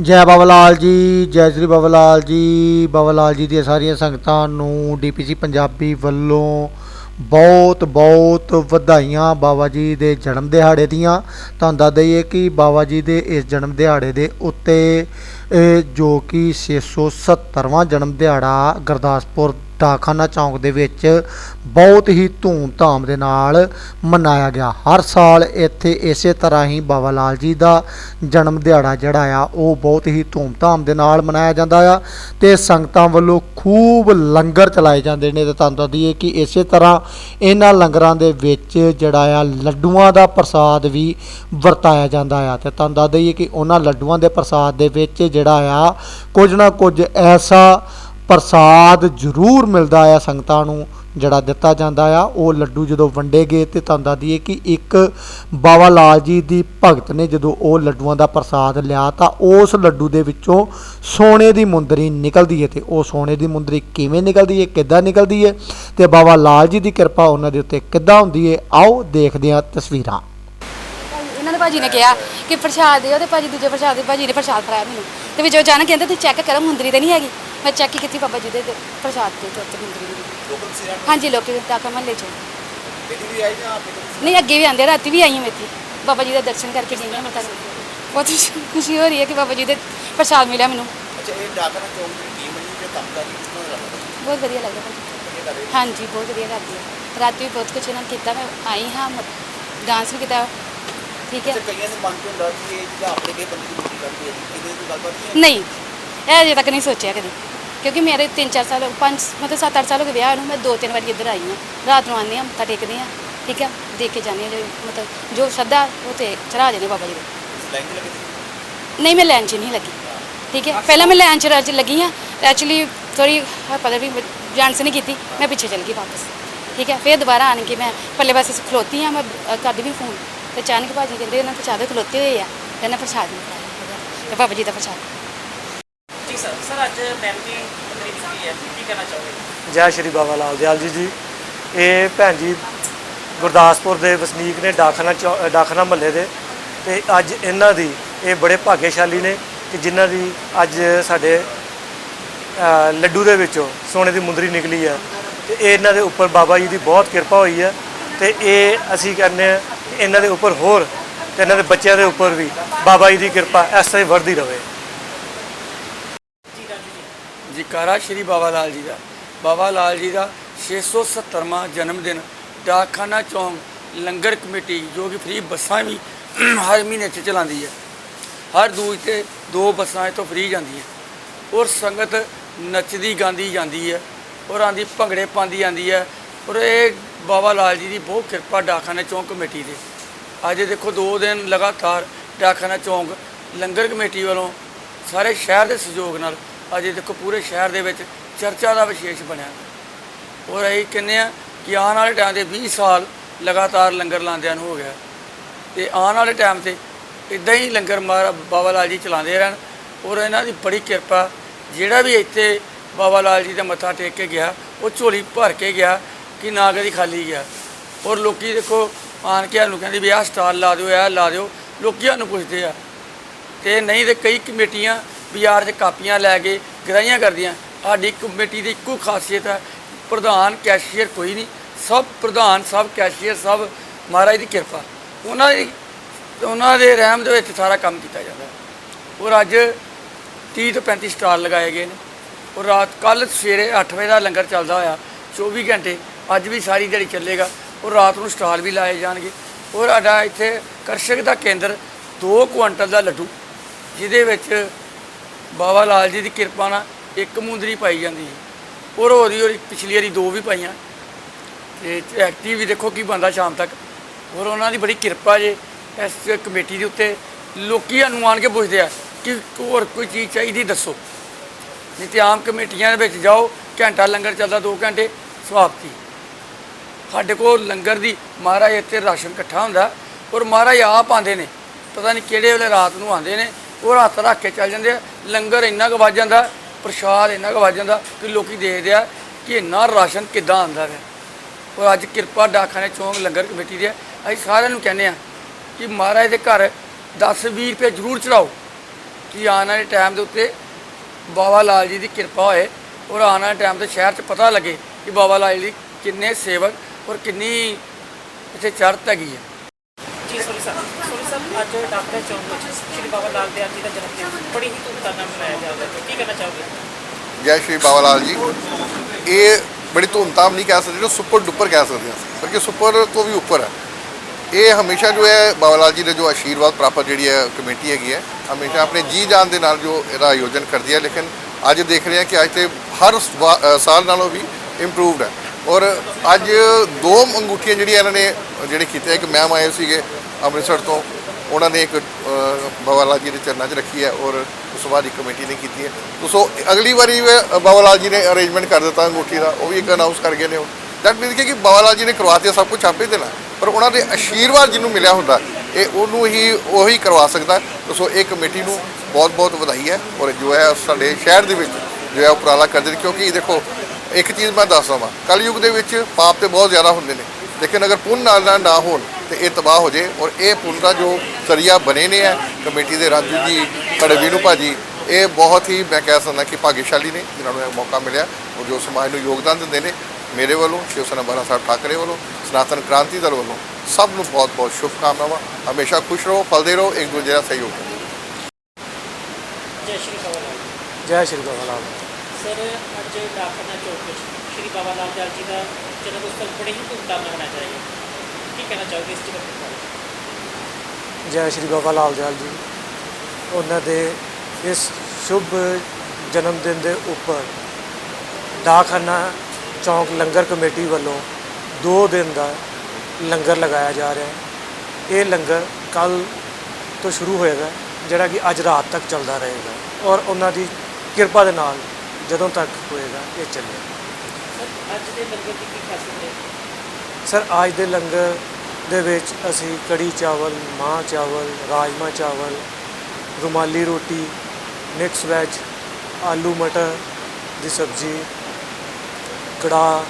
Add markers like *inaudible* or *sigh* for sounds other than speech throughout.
ਜੈ ਬਾਬਾ ਲਾਲ ਜੀ, ਜੈ ਸ੍ਰੀ ਬਾਬਾ ਲਾਲ ਜੀ। ਬਾਬਾ ਲਾਲ ਜੀ ਦੀਆਂ ਸਾਰੀਆਂ ਸੰਗਤਾਂ ਨੂੰ ਡੀਪੀਸੀ ਪੰਜਾਬੀ ਵੱਲੋਂ ਬਹੁਤ ਬਹੁਤ ਵਧਾਈਆਂ ਬਾਬਾ ਜੀ ਦੇ ਜਨਮ ਦਿਹਾੜੇ ਦੀਆਂ। ਤੁਹਾਨੂੰ ਦੱਸ ਦਈਏ ਕਿ ਬਾਬਾ ਜੀ ਦੇ ਇਸ ਜਨਮ ਦਿਹਾੜੇ ਦੇ ਉੱਤੇ ਜੋ ਕਿ 670ਵਾਂ ਜਨਮ ਦਿਹਾੜਾ ਗੁਰਦਾਸਪੁਰ ਡਾਕਖਾਨਾ ਚੌਂਕ ਦੇ ਵਿੱਚ ਬਹੁਤ ਹੀ ਧੂਮ-ਧਾਮ ਦੇ ਨਾਲ ਮਨਾਇਆ ਗਿਆ। ਹਰ ਸਾਲ ਇੱਥੇ ਇਸੇ ਤਰ੍ਹਾਂ ਹੀ ਬਾਬਾ ਲਾਲ ਜੀ ਦਾ ਜਨਮ ਦਿਹਾੜਾ ਜਿਹੜਾ ਆ, ਉਹ ਬਹੁਤ ਹੀ ਧੂਮ-ਧਾਮ ਦੇ ਨਾਲ ਮਨਾਇਆ ਜਾਂਦਾ ਆ ਤੇ ਸੰਗਤਾਂ ਵੱਲੋਂ ਖੂਬ ਲੰਗਰ ਚਲਾਏ ਜਾਂਦੇ ਨੇ ਤੇ ਤੁਹਾਨੂੰ ਦੱਸ ਦਈਏ ਕਿ ਇਸੇ ਤਰ੍ਹਾਂ ਇਹਨਾਂ ਲੰਗਰਾਂ ਦੇ ਵਿੱਚ ਜਿਹੜਾ ਆ, ਲੱਡੂਆਂ ਦਾ ਪ੍ਰਸਾਦ ਵੀ ਵਰਤਾਇਆ ਜਾਂਦਾ ਆ। ਤੇ ਤੁਹਾਨੂੰ ਦੱਸ ਦਈਏ ਕਿ ਉਹਨਾਂ ਲੱਡੂਆਂ ਦੇ ਪ੍ਰਸਾਦ ਦੇ ਵਿੱਚ ਜਿਹੜਾ ਆ, ਕੁਝ ਨਾ ਕੁਝ ਐਸਾ ਪ੍ਰਸਾਦ ਜ਼ਰੂਰ ਮਿਲਦਾ ਆ ਸੰਗਤਾਂ ਨੂੰ, ਜਿਹੜਾ ਦਿੱਤਾ ਜਾਂਦਾ ਆ, ਉਹ ਲੱਡੂ ਜਦੋਂ ਵੰਡੇ ਗਏ ਤੇ ਤੁਹਾਨੂੰ ਦੱਸ ਕਿ ਇੱਕ ਬਾਬਾ ਲਾਲ ਜੀ ਦੀ ਭਗਤ ਨੇ ਜਦੋਂ ਉਹ ਲੱਡੂਆਂ ਦਾ ਪ੍ਰਸਾਦ ਲਿਆ ਤਾਂ ਉਸ ਲੱਡੂ ਦੇ ਵਿੱਚੋਂ ਸੋਨੇ ਦੀ ਮੁੰਦਰੀ ਨਿਕਲਦੀ ਹੈ ਤੇ ਉਹ ਸੋਨੇ ਦੀ ਮੁੰਦਰੀ ਕਿਵੇਂ ਨਿਕਲਦੀ ਹੈ ਕਿੱਦਾਂ ਨਿਕਲਦੀ ਹੈ ਤੇ ਬਾਬਾ ਲਾਲ ਜੀ ਦੀ ਕਿਰਪਾ ਉਹਨਾਂ ਦੇ ਉੱਤੇ ਕਿੱਦਾਂ ਹੁੰਦੀ ਹੈ ਆਓ ਦੇਖਦੇ ਹਾਂ ਤਸਵੀਰਾਂ। ਇਹਨਾਂ ਨੇ ਭਾਜੀ ਨੇ ਕਿਹਾ ਕਿ ਪ੍ਰਸ਼ਾਦ ਦਿਓ ਤੇ ਭਾਜੀ ਦੂਜੇ ਪ੍ਰਸ਼ਾਦ ਦੇ ਭਾਜੀ ਨੇ ਪ੍ਰਸ਼ਾਦ ਫੜਾਇਆ ਮੈਨੂੰ। ਤੇ ਵਿੱਚ ਅਚਾਨਕ ਕਹਿੰਦੇ ਤੁਸੀਂ ਚੈੱਕ ਕਰੋ, ਮੁੰਦਰੀ ਤੇ ਨਹੀਂ ਹੈਗੀ। ਮੈਂ ਚੈੱਕ ਕੀਤੀ ਬਾਬਾ ਜੀ ਦੇ ਤੇ ਪ੍ਰਸ਼ਾਦ ਦੇ ਚੋਤ ਮੁੰਦਰੀ ਦੀ ਹਾਂਜੀ ਲੋਕੀ ਤਾਕਾ ਮਹੱਲੇ ਚ। ਨਹੀਂ ਅੱਗੇ ਵੀ ਆਂਦੇ ਰਾਤੀ ਵੀ ਆਈ ਹਾਂ ਮੈਂ ਇੱਥੇ। ਬਾਬਾ ਜੀ ਦਾ ਦਰਸ਼ਨ ਕਰਕੇ ਗਈ ਹਾਂ ਮਤਾ ਬਹੁਤ ਖੁਸ਼ੀ ਹੋ ਰਹੀ ਹੈ ਕਿ ਬਾਬਾ ਜੀ ਦੇ ਪ੍ਰਸ਼ਾਦ ਮਿਲਿਆ ਮੈਨੂੰ। ਅੱਛਾ ਇਹ ਡਾਕਨਾ ਚੌਂਕ ਦੀ ਟੀਮ ਹੈ ਜੀ ਤੇ ਕੰਮ ਕਰਦੀ ਕਿਸ ਤਰ੍ਹਾਂ ਲੱਗਦਾ? ਬਹੁਤ ਵਧੀਆ ਲੱਗਦਾ ਭਾਜੀ। ਵਧੀਆ ਕਰ ਰਹੇ? ਹਾਂਜੀ ਬਹੁਤ ਵਧੀਆ ਕਰਦੀ ਹੈ। ਰਾਤੀ ਵੀ ਬਹੁਤ ਕੁਝ ਇਹਨਾਂ ਨੇ ਕੀਤਾ ਮੈਂ ਆਈ ਹਾਂ ਡਾਂਸ ਵੀ ਕੀਤਾ। ਠੀਕ ਹੈ। ਤੇ ਕਈਆਂ ਦੇ ਮਨ 'ਚ ਹੁੰਦਾ ਕਿ ਇਹ ਜਿਹੜਾ ਆਪਣੇ ਕੇ ਬੰਦੇ ਦੀ ਡਿਊਟੀ ਕਰਦੀ ਹੈ ਜੀ। ਇਹਦੇ ਦੀ ਗੱਲਬਾਤ ਨਹੀਂ ਨਹੀਂ ਇਹ ਅਜੇ ਤੱਕ ਨਹੀਂ ਸੋਚਿਆ ਕਦੀ। ਕਿਉਂਕਿ ਮੇਰੇ 3-4 ਸਾਲ 5 ਮਤਲਬ 7-8 ਸਾਲ ਹੋ ਗਏ ਵਿਆਹ ਨੂੰ ਮੈਂ ਦੋ ਤਿੰਨ ਵਾਰੀ ਇੱਧਰ ਆਈ ਹਾਂ। ਰਾਤ ਨੂੰ ਆਉਂਦੇ ਹਾਂ ਮੱਥਾ ਟੇਕਦੇ ਹਾਂ ਠੀਕ ਹੈ? ਦੇਖ ਕੇ ਜਾਂਦੇ ਹਾਂ ਜੋ ਮਤਲਬ ਜੋ ਸ਼ਰਧਾ ਉਹ ਤੇ ਚੜਾ ਜਾਂਦੇ ਬਾਬਾ ਜੀ ਦੇ। ਨਹੀਂ ਮੈਂ ਲਾਈਨ 'ਚ ਨਹੀਂ ਲੱਗੀ ਠੀਕ ਹੈ? ਪਹਿਲਾਂ ਮੈਂ ਲਾਈਨ 'ਚ ਰੱਜ ਲੱਗੀ ਹਾਂ ਐਕਚੁਅਲੀ ਥੋੜੀ ਪਤਾ ਵੀ ਜਾਣ ਨਹੀਂ ਕੀਤੀ ਮੈਂ ਪਿੱਛੇ ਚਲ ਗਈ ਵਾਪਸ ਠੀਕ ਹੈ? ਫਿਰ ਦੁਬਾਰਾ ਆਣ ਕੇ ਮੈਂ ਪੱਲੇ ਪਾਸੇ ਖਲੋਤੀ ਹਾਂ ਮੈਂ ਕਰਦੀ ਵੀ ਫੋਨ ਤੇ ਅਚਾਨਕ ਭਾਜੀ ਕਹਿੰਦੇ ਇਹਨਾਂ ਪ੍ਰਸ਼ਾਦ ਖਲੋਤੇ ਹੋਏ ਆ ਤੇ ਇਹਨਾਂ ਪ੍ਰਸ਼ਾਦ ਨਹੀਂ ਤੇ ਬਾਬਾ ਜੀ ਦਾ ਪ੍ਰਸ਼ਾਦ। ਸਰ ਸਰ ਅੱਜ ਮੈਮ ਤਕਰੀਬ ਕੀ ਹੈ? ਕੀ ਕਹਿਣਾ ਚਾਹੋਗੇ? ਜੈ ਸ਼੍ਰੀ ਬਾਬਾ ਲਾਲ ਦਿਆਲ ਜੀ ਜੀ। ਇਹ ਭੈਣ ਜੀ ਗੁਰਦਾਸਪੁਰ ਦੇ ਵਸਨੀਕ ਨੇ ਡਾਕਖਾਨਾ ਚੌ- ਅ, ਡਾਕਖਾਨਾ ਮਹੱਲੇ ਦੇ। ਤੇ ਅੱਜ ਇਹਨਾਂ ਦੀ ਇਹ ਬੜੇ ਭਾਗਿਆਸ਼ਾਲੀ ਨੇ ਕਿ ਜਿਨ੍ਹਾਂ ਦੀ ਅੱਜ ਸਾਡੇ ਲੱਡੂ ਦੇ ਵਿੱਚੋਂ ਸੋਨੇ ਦੀ ਮੁੰਦਰੀ ਨਿਕਲੀ ਹੈ। ਤੇ ਇਹ ਇਹਨਾਂ ਦੇ ਉੱਪਰ ਬਾਬਾ ਜੀ ਦੀ ਬਹੁਤ ਕਿਰਪਾ ਹੋਈ ਹੈ। ਤੇ ਇਹ ਅਸੀਂ ਕਹਿੰਦੇ ਹਾਂ ਕਿ ਇਹਨਾਂ ਦੇ ਉੱਪਰ ਹੋਰ ਤੇ ਇਹਨਾਂ ਦੇ ਬੱਚਿਆਂ ਦੇ ਉੱਪਰ ਵੀ ਬਾਬਾ ਜੀ ਦੀ ਕਿਰਪਾ ਇਸ ਤਰ੍ਹਾਂ ਹੀ ਵਧਦੀ ਰਹੇ। ਜੈਕਾਰਾ ਸ਼੍ਰੀ ਬਾਬਾ ਲਾਲ ਜੀ ਦਾ। ਬਾਬਾ ਲਾਲ ਜੀ ਦਾ 670ਵਾਂ ਜਨਮ ਦਿਨ, ਡਾਕਖਾਨਾ ਚੌਂਕ, ਲੰਗਰ ਕਮੇਟੀ, ਜੋ ਕਿ ਫ੍ਰੀ ਬੱਸਾਂ ਵੀ *clears throat* ਹਰ ਮਹੀਨੇ 'ਚ ਚਲਾਉਂਦੀ ਹੈ। ਹਰ ਦੂਜ ਤੇ ਦੋ ਬੱਸਾਂ ਇਹ ਤੋਂ ਫ੍ਰੀ ਜਾਂਦੀਆਂ। ਔਰ ਸੰਗਤ ਨੱਚਦੀ ਗਾਉਂਦੀ ਜਾਂਦੀ ਹੈ। ਔਰ ਆਂਦੀ, ਭੰਗੜੇ ਪਾਉਂਦੀ ਜਾਂਦੀ ਹੈ। ਔਰ ਇਹ ਬਾਬਾ ਲਾਲ ਜੀ ਦੀ ਬਹੁਤ ਕਿਰਪਾ ਡਾਕਖਾਨਾ ਚੌਂਕ ਕਮੇਟੀ ਦੇ ਅੱਜ ਦੇਖੋ, ਦੋ ਦਿਨ ਲਗਾਤਾਰ ਡਾਕਖਾਨਾ ਚੌਂਕ, ਲੰਗਰ ਕਮੇਟੀ ਵੱਲੋਂ ਸਾਰੇ ਸ਼ਹਿਰ ਦੇ ਸਹਿਯੋਗ ਨਾਲ ਅੱਜ ਦੇਖੋ ਪੂਰੇ ਸ਼ਹਿਰ ਦੇ ਵਿੱਚ ਚਰਚਾ ਦਾ ਵਿਸ਼ੇਸ਼ ਬਣਿਆ। ਔਰ ਇਹ ਕਹਿੰਦੇ ਆ ਕਿ ਆਉਣ ਵਾਲੇ ਟਾਈਮ ਦੇ 20 ਸਾਲ ਲਗਾਤਾਰ ਲੰਗਰ ਲਾਉਂਦਿਆਂ ਨੂੰ ਹੋ ਗਿਆ। ਤੇ ਆਉਣ ਵਾਲੇ ਟਾਈਮ ਤੇ ਇਦਾਂ ਹੀ ਲੰਗਰ ਮਹਾਰਾ ਬਾਬਾ ਲਾਲ ਜੀ ਚਲਾਉਂਦੇ ਰਹਿਣ। ਔਰ ਇਹਨਾਂ ਦੀ ਬੜੀ ਕਿਰਪਾ, ਜਿਹੜਾ ਵੀ ਇੱਥੇ ਬਾਬਾ ਲਾਲ ਜੀ ਦਾ ਮੱਥਾ ਟੇਕ ਕੇ ਗਿਆ, ਉਹ ਝੋਲੀ ਭਰ ਕੇ ਗਿਆ ਕਿ ਨਾ ਕਦੀ ਖਾਲੀ ਗਿਆ। ਔਰ ਲੋਕੀ ਦੇਖੋ, ਆਣ ਕੇ ਸਾਨੂੰ ਕਹਿੰਦੇ ਵੀ ਆਹ ਸਟਾਲ ਲਾ ਦਿਓ, ਇਹ ਲਾ ਦਿਓ। ਲੋਕੀ ਸਾਨੂੰ ਪੁੱਛਦੇ ਆ। ਤੇ ਨਹੀਂ ਤੇ ਕਈ ਕਮੇਟੀਆਂ ਬਾਜ਼ਾਰ 'ਚ ਕਾਪੀਆਂ ਲੈ ਕੇ ਗਰਾਈਆਂ ਕਰਦੀਆਂ। ਸਾਡੀ ਕਮੇਟੀ ਦੀ ਇੱਕੋ ਖਾਸੀਅਤ ਹੈ, ਪ੍ਰਧਾਨ, ਕੈਸ਼ੀਅਰ ਕੋਈ ਨਹੀਂ। ਸਭ ਪ੍ਰਧਾਨ, ਸਭ ਕੈਸ਼ੀਅਰ, ਸਭ ਮਹਾਰਾਜ ਦੀ ਕਿਰਪਾ। ਉਹਨਾਂ ਦੀ, ਉਹਨਾਂ ਦੇ ਰਹਿਮ ਦੇ ਵਿੱਚ ਸਾਰਾ ਕੰਮ ਕੀਤਾ ਜਾਂਦਾ ਔਰ ਅੱਜ 30 ਤੋਂ 35 ਸਟਾਲ ਲਗਾਏ ਗਏ ਨੇ। ਔਰ ਰਾਤ, ਕੱਲ ਸਵੇਰੇ 8 ਵਜੇ ਦਾ ਲੰਗਰ ਚੱਲਦਾ ਹੋਇਆ 24 ਘੰਟੇ। ਅੱਜ ਵੀ ਸਾਰੀ ਦਿਹਾੜੀ ਚੱਲੇਗਾ ਔਰ ਰਾਤ ਨੂੰ ਸਟਾਲ ਵੀ ਲਾਏ ਜਾਣਗੇ। ਔਰ ਸਾਡਾ ਇੱਥੇ ਕਰਸ਼ਕ ਦਾ ਕੇਂਦਰ 2 ਕੁਆਂਟਲ ਦਾ ਲੱਡੂ, ਜਿਹਦੇ ਵਿੱਚ ਬਾਬਾ ਲਾਲ ਜੀ ਦੀ ਕਿਰਪਾ ਨਾਲ ਇੱਕ ਮੁੰਦਰੀ ਪਾਈ ਜਾਂਦੀ ਹੈ ਔਰ ਉਹਦੀ ਹੋਰੀ ਪਿਛਲੀ ਵਾਰੀ ਦੋ ਵੀ ਪਾਈਆਂ। ਤੇ ਐਕਟਿਵ ਵੀ ਦੇਖੋ ਕੀ ਬੰਦਾ ਸ਼ਾਮ ਤੱਕ। ਔਰ ਉਹਨਾਂ ਦੀ ਬੜੀ ਕਿਰਪਾ ਜੇ ਇਸ ਕਮੇਟੀ ਦੇ ਉੱਤੇ ਲੋਕੀ ਸਾਨੂੰ ਆਣ ਕੇ ਪੁੱਛਦੇ ਆ ਕਿ ਹੋਰ ਕੋਈ ਚੀਜ਼ ਚਾਹੀਦੀ ਦੱਸੋ। ਨਹੀਂ ਤੇ ਆਮ ਕਮੇਟੀਆਂ ਦੇ ਵਿੱਚ ਜਾਓ, ਘੰਟਾ ਲੰਗਰ ਚੱਲਦਾ 2 ਘੰਟੇ, ਸਮਾਪਤੀ। ਸਾਡੇ ਕੋਲ ਲੰਗਰ ਦੀ ਮਹਾਰਾਜ ਇੱਥੇ ਰਾਸ਼ਨ ਇਕੱਠਾ ਹੁੰਦਾ। ਔਰ ਮਹਾਰਾਜ ਆਪ ਆਉਂਦੇ ਨੇ। ਪਤਾ ਨਹੀਂ ਕਿਹੜੇ ਵੇਲੇ ਰਾਤ ਨੂੰ ਆਉਂਦੇ ਨੇ। ਉਹ ਹੱਥ ਰੱਖ ਕੇ ਚੱਲ ਜਾਂਦੇ ਆ। ਲੰਗਰ ਇੰਨਾ ਕੁ ਵੱਜ ਜਾਂਦਾ, ਪ੍ਰਸ਼ਾਦ ਇੰਨਾ ਕੁ ਵੱਜ ਜਾਂਦਾ ਕਿ ਲੋਕੀ ਦੇਖਦੇ ਆ ਕਿ ਇੰਨਾ ਰਾਸ਼ਨ ਕਿੱਦਾਂ ਆਉਂਦਾ ਹੈ ਔਰ ਅੱਜ ਕਿਰਪਾ ਡਾਕਖਾਨੇ ਚੌਂਕ ਲੰਗਰ ਕਮੇਟੀ ਦੇ ਅਸੀਂ ਸਾਰਿਆਂ ਨੂੰ ਕਹਿੰਦੇ ਆ ਕਿ ਮਹਾਰਾਜ ਦੇ ਘਰ 10 20 ਰੁਪਏ ਜ਼ਰੂਰ ਚੜਾਓ ਕਿ ਆਉਣ ਵਾਲੇ ਟਾਈਮ ਦੇ ਉੱਤੇ ਬਾਬਾ ਲਾਲ ਜੀ ਦੀ ਕਿਰਪਾ ਹੋਏ ਔਰ ਆਉਣ ਵਾਲੇ ਟਾਈਮ ਤੇ ਸ਼ਹਿਰ 'ਚ ਪਤਾ ਲੱਗੇ ਕਿ ਬਾਬਾ ਲਾਲ ਜੀ ਕਿੰਨੇ ਸੇਵਕ ਔਰ ਕਿੰਨੀ ਇੱਥੇ ਚੜ੍ਹਤ ਹੈਗੀ ਹੈ ਜੀ ਸੋਰੀ ਸਾਹਿਬ ਅੱਜ ਡਾਕਟਰ ਚੌਂਕ ਵਿੱਚ ਸ਼੍ਰੀ ਬਾਬਾ ਲਾਲ ਦਿਆਲ ਜੀ ਦਾ ਜਨਮ ਦਿਨ ਬੜੀ ਹੀ ਧੂਮਧਾਮ ਨਾਲ ਮਨਾਇਆ ਜਾ ਰਿਹਾ ਹੈ। ਕੀ ਕਹਿਣਾ ਚਾਹੋਗੇ? ਜੈ ਸ਼੍ਰੀ ਬਾਬਾ ਲਾਲ ਜੀ। ਇਹ ਬੜੀ ਧੂਮਧਾਮ ਨਹੀਂ ਕਹਿ ਸਕਦੇ, ਜੋ ਸੁਪਰ ਡੁਪਰ ਕਹਿ ਸਕਦੇ ਹਾਂ ਬਲਕਿ ਸੁਪਰ ਤੋਂ ਵੀ ਉੱਪਰ ਹੈ। ਇਹ ਹਮੇਸ਼ਾ ਜੋ ਹੈ, ਬਾਬਾ ਲਾਲ ਜੀ ਦੇ ਜੋ ਆਸ਼ੀਰਵਾਦ ਪ੍ਰਾਪਤ ਜਿਹੜੀ ਹੈ, ਕਮੇਟੀ ਹੈਗੀ ਹੈ, ਹਮੇਸ਼ਾ ਆਪਣੇ ਜੀ ਜਾਨ ਦੇ ਨਾਲ ਜੋ ਇਹਦਾ ਆਯੋਜਨ ਕਰਦੀ ਹੈ, ਲੇਕਿਨ ਅੱਜ ਦੇਖ ਰਹੇ ਹਾਂ ਕਿ ਅੱਜ ਤੇ ਹਰ ਸਵਾ- ਸਾਲ ਨਾਲੋਂ ਵੀ ਇੰਪਰੂਵਡ ਹੈ। ਔਰ ਅੱਜ ਦੋ ਅੰਗੂਠੀਆਂ ਜਿਹੜੀਆਂ ਇਹਨਾਂ ਨੇ, ਜਿਹੜੇ ਕੀਤੇ ਇੱਕ ਮੈਮ ਆਏ ਸੀਗੇ ਅੰਮ੍ਰਿਤਸਰ ਤੋਂ ਉਹਨਾਂ ਨੇ ਇੱਕ ਬਾਬਾ ਲਾਲ ਜੀ ਦੇ ਚਰਨਾਂ 'ਚ ਰੱਖੀ ਹੈ ਔਰ ਉਸ ਤੋਂ ਬਾਅਦ ਇੱਕ ਕਮੇਟੀ ਨੇ ਕੀਤੀ ਹੈ। ਤੋ ਸੋ ਅਗਲੀ ਵਾਰੀ ਬਾਬਾ ਲਾਲ ਜੀ ਨੇ ਅਰੇਂਜਮੈਂਟ ਕਰ ਦਿੱਤਾ ਅੰਗੂਠੀ ਦਾ, ਉਹ ਵੀ ਇੱਕ ਅਨਾਉਂਸ ਕਰ ਗਏ ਨੇ ਉਹ। ਦੈਟ ਮੀਨਸ ਕਿ ਬਾਬਾ ਲਾਲ ਜੀ ਨੇ ਕਰਵਾਤੇ, ਸਭ ਕੁਝ ਆਪੇ ਦੇਣਾ ਪਰ ਉਹਨਾਂ ਦੇ ਆਸ਼ੀਰਵਾਦ ਜਿਹਨੂੰ ਮਿਲਿਆ ਹੁੰਦਾ, ਇਹ ਉਹਨੂੰ ਹੀ, ਉਹੀ ਕਰਵਾ ਸਕਦਾ। ਸੋ ਇਹ ਕਮੇਟੀ ਨੂੰ ਬਹੁਤ ਬਹੁਤ ਵਧਾਈ ਹੈ ਔਰ ਜੋ ਹੈ ਸਾਡੇ ਸ਼ਹਿਰ ਦੇ ਵਿੱਚ ਜੋ ਹੈ ਉਪਰਾਲਾ ਕਰਦੇ ਨੇ। ਕਿਉਂਕਿ ਦੇਖੋ, ਇੱਕ ਚੀਜ਼ ਮੈਂ ਦੱਸ ਦਵਾਂ ਕਲਯੁਗ ਦੇ ਵਿੱਚ ਪਾਪ ਤੇ ਬਹੁਤ ਜ਼ਿਆਦਾ ਹੁੰਦੇ ਨੇ। ਲੇਕਿਨ ਅਗਰ ਪੁੰਨ ਨਾਲ ਨਾ ਹੋਣ ਤੇ ਇਹ ਤਬਾਹ ਹੋ ਜੇ ਔਰ ਇਹ ਪੁੰਨ ਦਾ ਜੋ ਜ਼ਰੀਆ ਬਣੇ ਨੇ ਹੈ ਕਮੇਟੀ ਦੇ ਰਾਜੂ ਜੀ ਸਾਡੇ ਵੀਨੂ ਭਾਜੀ ਇਹ ਬਹੁਤ ਹੀ ਮੈਂ ਕਹਿ ਸਕਦਾ ਕਿ ਭਾਗਿਆਸ਼ਾਲੀ ਨੇ ਜਿਨ੍ਹਾਂ ਨੂੰ ਇਹ ਮੌਕਾ ਮਿਲਿਆ ਔਰ ਜੋ ਸਮਾਜ ਨੂੰ ਯੋਗਦਾਨ ਦਿੰਦੇ ਨੇ ਮੇਰੇ ਵੱਲੋਂ ਸ਼ਿਵ ਸੈਨਾ ਬਾਲਾ ਸਾਹਿਬ ਠਾਕਰੇ ਵੱਲੋਂ ਸਨਾਤਨ ਕ੍ਰਾਂਤੀ ਦਲ ਵੱਲੋਂ ਸਭ ਨੂੰ ਬਹੁਤ ਬਹੁਤ ਸ਼ੁਭਕਾਮਨਾਵਾਂ ਹਮੇਸ਼ਾ ਖੁਸ਼ ਰਹੋ ਫਲਦੇ ਰਹੋ ਇੱਕ ਦੂਜੇ ਦਾ ਸਹਿਯੋਗ ਕਰੋ। ਜੈ ਸ਼੍ਰੀ ਬਾਬਾ ਲਾਲ ਜੀ। ਸ਼੍ਰੀ ਬਾਬਾ ਲਾਲ ਸਰ ਅੱਜ ਡਾਕਟਰ ਚੌਂਕ ਵਿੱਚ ਸ਼੍ਰੀ ਬਾਬਾ ਲਾਲ ਜੀ ਦਾ ਜਨਮ ਉਤਸਵ ਬੜੇ ਹੀ ਧੂਮਧਾਮ ਨਾਲ ਮਨਾਇਆ ਜਾ ਰਿਹਾ ਹੈ। ਕੀ ਕਹਿਣਾ ਚਾਹੋਗੇ ਇਸ ਚੀਜ਼ ਬਾਰੇ? ਜੈ ਸ਼੍ਰੀ ਬਾਬਾ ਲਾਲ ਦਿਆਲ ਜੀ। ਉਹਨਾਂ ਦੇ ਇਸ ਸ਼ੁਭ ਜਨਮ ਦਿਨ ਦੇ ਉੱਪਰ ਡਾਕਖਾਨਾ ਚੌਂਕ ਲੰਗਰ ਕਮੇਟੀ ਵੱਲੋਂ 2 ਦਿਨ ਦਾ ਲੰਗਰ ਲਗਾਇਆ ਜਾ ਰਿਹਾ ਹੈ। ਇਹ ਲੰਗਰ ਕੱਲ ਤੋਂ ਸ਼ੁਰੂ ਹੋਏਗਾ ਜਿਹੜਾ ਕਿ ਅੱਜ ਰਾਤ ਤੱਕ ਚੱਲਦਾ ਰਹੇਗਾ ਔਰ ਉਹਨਾਂ ਦੀ ਕਿਰਪਾ ਦੇ ਨਾਲ ਜਦੋਂ ਤੱਕ ਹੋਏਗਾ ਇਹ ਚੱਲੇਗਾ। ਸਰ ਅੱਜ ਦੇ ਲੰਗਰ ਦੀ ਕੀ ਖਾਸੀਅਤ ਹੈ? ਸਰ ਅੱਜ ਦੇ ਲੰਗਰ ਦੇ ਵਿੱਚ ਅਸੀਂ ਕੜੀ ਚਾਵਲ ਮਾਂ ਚਾਵਲ ਰਾਜਮਾ ਚਾਵਲ ਰੁਮਾਲੀ ਰੋਟੀ ਮਿਕਸ ਵੈਜ ਆਲੂ ਮਟਰ ਦੀ ਸਬਜ਼ੀ ਕੜਾ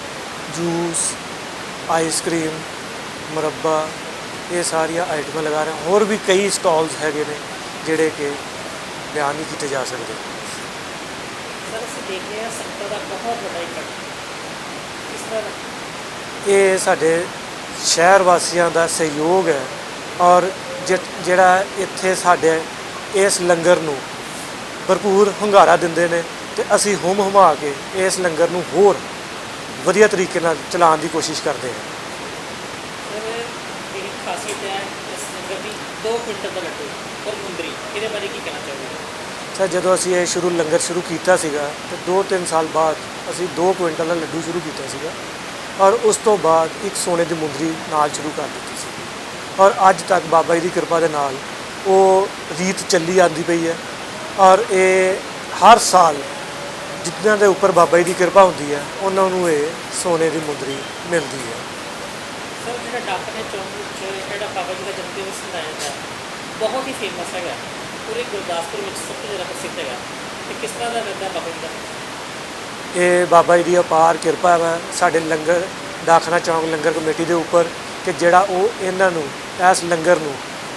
ਜੂਸ ਆਈਸਕ੍ਰੀਮ ਮੁਰੱਬਾ ਇਹ ਸਾਰੀਆਂ ਆਈਟਮਾਂ ਲਗਾ ਰਹੇ। ਹੋਰ ਵੀ ਕਈ ਸਟਾਲਸ ਹੈਗੇ ਨੇ ਜਿਹੜੇ ਕਿ ਬਿਆਨ ਨਹੀਂ ਕੀਤੇ ਜਾ ਸਕਦੇ। ਸਰ ਅਸੀਂ ਦੇਖ ਰਹੇ ਹਾਂ ਸੰਗਤਾਂ ਦਾ ਬਹੁਤ ਵੱਡਾ ਇਕੱਠ। ਕਿਸ ਤਰ੍ਹਾਂ ਦਾ? ਇਹ ਸਾਡੇ ਸ਼ਹਿਰ ਵਾਸੀਆਂ ਦਾ ਸਹਿਯੋਗ ਹੈ ਔਰ ਜਿਹੜਾ ਇੱਥੇ ਸਾਡੇ ਇਸ ਲੰਗਰ ਨੂੰ ਭਰਪੂਰ ਹੁੰਗਾਰਾ ਦਿੰਦੇ ਨੇ ਤੇ ਅਸੀਂ ਹੁਮ ਹੁਮਾ ਕੇ ਇਸ ਲੰਗਰ ਨੂੰ ਹੋਰ ਵਧੀਆ ਤਰੀਕੇ ਨਾਲ ਚਲਾਉਣ ਦੀ ਕੋਸ਼ਿਸ਼ ਕਰਦੇ ਹਾਂ। ਸਰ ਜਿਹੜੀ ਖਾਸੀਅਤ ਹੈ ਇਸ ਲੰਗਰ ਦੀ 2 ਕੁਇੰਟਲ ਦਾ ਲੱਡੂ ਔਰ ਮੁੰਦਰੀ ਇਹਦੇ ਬਾਰੇ ਕੀ ਕਹਿਣਾ ਚਾਹੋਗੇ? ਸਰ ਜਦੋਂ ਅਸੀਂ ਇਹ ਸ਼ੁਰੂ ਲੰਗਰ ਸ਼ੁਰੂ ਕੀਤਾ ਸੀਗਾ ਤੇ 2-3 ਸਾਲ ਬਾਅਦ ਅਸੀਂ 2 ਕੁਇੰਟਲ ਦਾ ਲੱਡੂ ਸ਼ੁਰੂ ਕੀਤਾ ਸੀਗਾ। ਔਰ ਉਸ ਤੋਂ ਬਾਅਦ ਇੱਕ ਸੋਨੇ ਦੀ ਮੁੰਦਰੀ ਨਾਲ ਸ਼ੁਰੂ ਕਰ ਦਿੱਤੀ ਸੀ। ਔਰ ਅੱਜ ਤੱਕ ਬਾਬਾ ਜੀ ਦੀ ਕਿਰਪਾ ਦੇ ਨਾਲ ਉਹ ਰੀਤ ਚੱਲੀ ਆਂਦੀ ਪਈ ਹੈ। ਔਰ ਇਹ ਹਰ ਸਾਲ ਜਿਨ੍ਹਾਂ ਦੇ ਉੱਪਰ ਬਾਬਾ ਜੀ ਦੀ ਕਿਰਪਾ ਹੁੰਦੀ ਹੈ, ਉਹਨਾਂ ਨੂੰ ਇਹ ਸੋਨੇ ਦੀ ਮੁੰਦਰੀ ਮਿਲਦੀ ਹੈ। ਸਰ, ਜਿਹੜਾ ਡਾਕਟਰ ਚੌਂਕ ਵਿੱਚ ਜਿਹੜਾ ਬਾਬਾ ਜੀ ਦਾ ਜਨਮ ਦਿਵਸ ਮਨਾਇਆ ਜਾਂਦਾ ਬਹੁਤ ਹੀ ਫੇਮਸ ਹੈਗਾ। ਪੂਰੇ ਗੁਰਦਾਸਪੁਰ ਵਿੱਚ ਸਭ ਤੋਂ ਜ਼ਿਆਦਾ ਪ੍ਰਸਿੱਧ ਹੈਗਾ। ਤੇ ਕਿਸ ਤਰ੍ਹਾਂ ਦਾ ਰਹਿੰਦਾ ਬਾਬਾ ਜੀ ਦਾ? ਇਹ ਬਾਬਾ ਜੀ ਦੀ ਅਪਾਰ ਕਿਰਪਾ ਹੈ ਸਾਡੇ ਲੰਗਰ, ਡਾਕਖਾਨਾ ਚੌਂਕ ਲੰਗਰ ਕਮੇਟੀ ਦੇ ਉੱਪਰ, ਕਿ ਜਿਹੜਾ ਉਹ ਇਹਨਾਂ ਨੂੰ, ਇਸ ਲੰਗਰ ਨੂੰ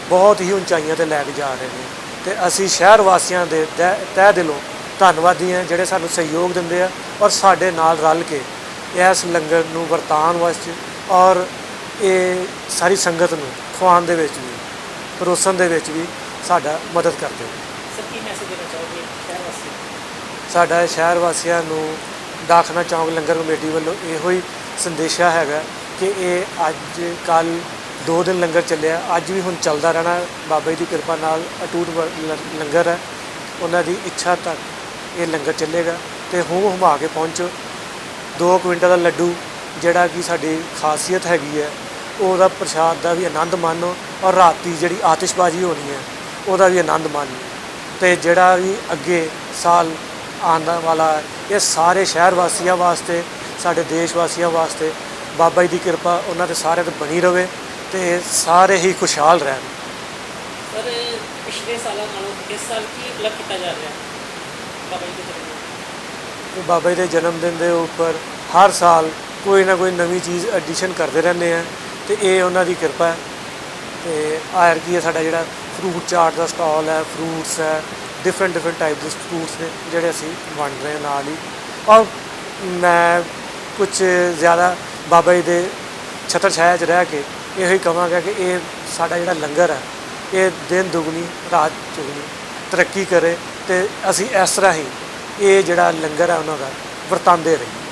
ਬਹੁਤ ਹੀ ਉਚਾਈਆਂ ਤੇ ਲੈ ਕੇ ਜਾ ਰਹੇ ਨੇ। ਤੇ ਅਸੀਂ ਸ਼ਹਿਰ ਵਾਸੀਆਂ ਦੇ ਤਹਿ ਤਹਿ ਦਿਲੋਂ ਧੰਨਵਾਦੀ ਹਾਂ, ਜਿਹੜੇ ਸਾਨੂੰ ਸਹਿਯੋਗ ਦਿੰਦੇ ਆ ਔਰ ਸਾਡੇ ਨਾਲ ਰਲ ਕੇ ਇਸ ਲੰਗਰ ਨੂੰ ਵਰਤਾਨ ਵਾਸਤੇ ਔਰ ਇਹ ਸਾਰੀ ਸੰਗਤ ਨੂੰ ਖਵਾਉਣ ਦੇ ਵਿੱਚ ਵੀ ਪਰੋਸਣ ਦੇ ਵਿੱਚ ਵੀ ਸਾਡਾ ਮਦਦ ਕਰਦੇ ਨੇ ਸਰ ਕੀ ਮੈਸੇਜ ਦੇਣਾ ਚਾਹੋਗੇ ਸ਼ਹਿਰ ਵਾਸੀ ਸਾਡਾ ਸ਼ਹਿਰ ਵਾਸੀਆਂ ਨੂੰ ਦਾਖਨਾ ਚੌਂਕ ਲੰਗਰ ਕਮੇਟੀ ਵੱਲੋਂ ਇਹੋ ਹੀ ਸੰਦੇਸ਼ਾ ਹੈਗਾ ਕਿ ਇਹ ਅੱਜ ਕੱਲ ਦੋ ਦਿਨ ਲੰਗਰ ਚੱਲਿਆ, ਅੱਜ ਵੀ ਹੁਣ ਚੱਲਦਾ ਰਹਿਣਾ, ਬਾਬਾ ਜੀ ਦੀ ਕਿਰਪਾ ਨਾਲ ਅਟੂਟ ਲੰਗਰ ਹੈ, ਉਹਨਾਂ ਦੀ ਇੱਛਾ ਤੱਕ ਇਹ ਲੰਗਰ ਚੱਲੇਗਾ ਤੇ ਹੁਮ ਹਮਾ ਕੇ ਪਹੁੰਚੋ। 2 ਕੁਇੰਟਲ ਦਾ ਲੱਡੂ ਜਿਹੜਾ ਕਿ ਸਾਡੀ ਖਾਸੀਅਤ ਹੈਗੀ ਹੈ, ਉਹਦਾ ਪ੍ਰਸ਼ਾਦ ਦਾ ਵੀ ਆਨੰਦ ਮਾਣੋ ਔਰ ਰਾਤੀ ਜਿਹੜੀ ਆਤਿਸ਼ਬਾਜ਼ੀ ਹੋਣੀ ਹੈ, ਉਹਦਾ ਵੀ ਆਨੰਦ ਮਾਣੋ। ਤੇ ਜਿਹੜਾ ਵੀ ਅੱਗੇ ਸਾਲ ਆਉਣ ਵਾਲਾ ਹੈ, ਇਹ ਸਾਰੇ ਸ਼ਹਿਰ ਵਾਸੀਆਂ ਵਾਸਤੇ ਸਾਡੇ ਦੇਸ਼ ਵਾਸੀਆਂ ਵਾਸਤੇ ਬਾਬਾ ਜੀ ਦੀ ਕਿਰਪਾ ਉਹਨਾਂ ਤੇ ਸਾਰਿਆਂ ਤੇ ਬਣੀ ਰਵੇ ਤੇ ਸਾਰੇ ਹੀ ਖੁਸ਼ਹਾਲ ਰਹਿਣ। ਸਰ ਪਿਛਲੇ ਸਾਲਾਂ ਨਾਲੋਂ ਇਸ ਸਾਲ ਕੀ ਅਲੱਗ ਕੀਤਾ ਜਾ ਰਿਹਾ ਹੈ? ਬਾਬਾ ਜੀ ਦੇ ਜਨਮ ਬਾਬਾ ਜੀ ਦੇ ਜਨਮ ਦਿਨ ਦੇ ਉੱਪਰ ਹਰ ਸਾਲ ਕੋਈ ਨਾ ਕੋਈ ਨਵੀਂ ਚੀਜ਼ ਐਡੀਸ਼ਨ ਕਰਦੇ ਰਹਿੰਦੇ ਆ ਤੇ ਇਹ ਉਹਨਾਂ ਦੀ ਕਿਰਪਾ ਹੈ। ਤੇ ਆਇਰ ਕੀ ਹੈ ਸਾਡਾ ਜਿਹੜਾ ਫਰੂਟ ਚਾਟ ਦਾ ਸਟਾਲ ਹੈ ਫਰੂਟਸ ਹੈ ਡਿਫਰੈਂਟ ਡਿਫਰੈਂਟ ਟਾਈਪ ਦੇ ਫਰੂਟਸ ਨੇ ਜਿਹੜੇ ਅਸੀਂ ਵੰਡ ਰਹੇ ਹਾਂ ਨਾਲ ਹੀ। ਔਰ ਮੈਂ ਕੁਝ ਜ਼ਿਆਦਾ ਬਾਬਾ ਜੀ ਦੇ ਛਤਰ ਛਾਇਆ 'ਚ ਰਹਿ ਕੇ ਇਹੋ ਹੀ ਕਹਾਂਗਾ ਕਿ ਇਹ ਸਾਡਾ ਜਿਹੜਾ ਲੰਗਰ ਹੈ, ਇਹ ਦਿਨ ਦੁਗਣੀ, ਰਾਤ ਚੁਗਣੀ, ਤਰੱਕੀ ਕਰੇ ਤੇ ਅਸੀਂ ਇਸ ਤਰ੍ਹਾਂ ਹੀ ਇਹ ਜਿਹੜਾ ਲੰਗਰ ਹੈ ਉਹਨਾਂ ਦਾ ਵਰਤਾਂਦੇ ਰਹੀਏ।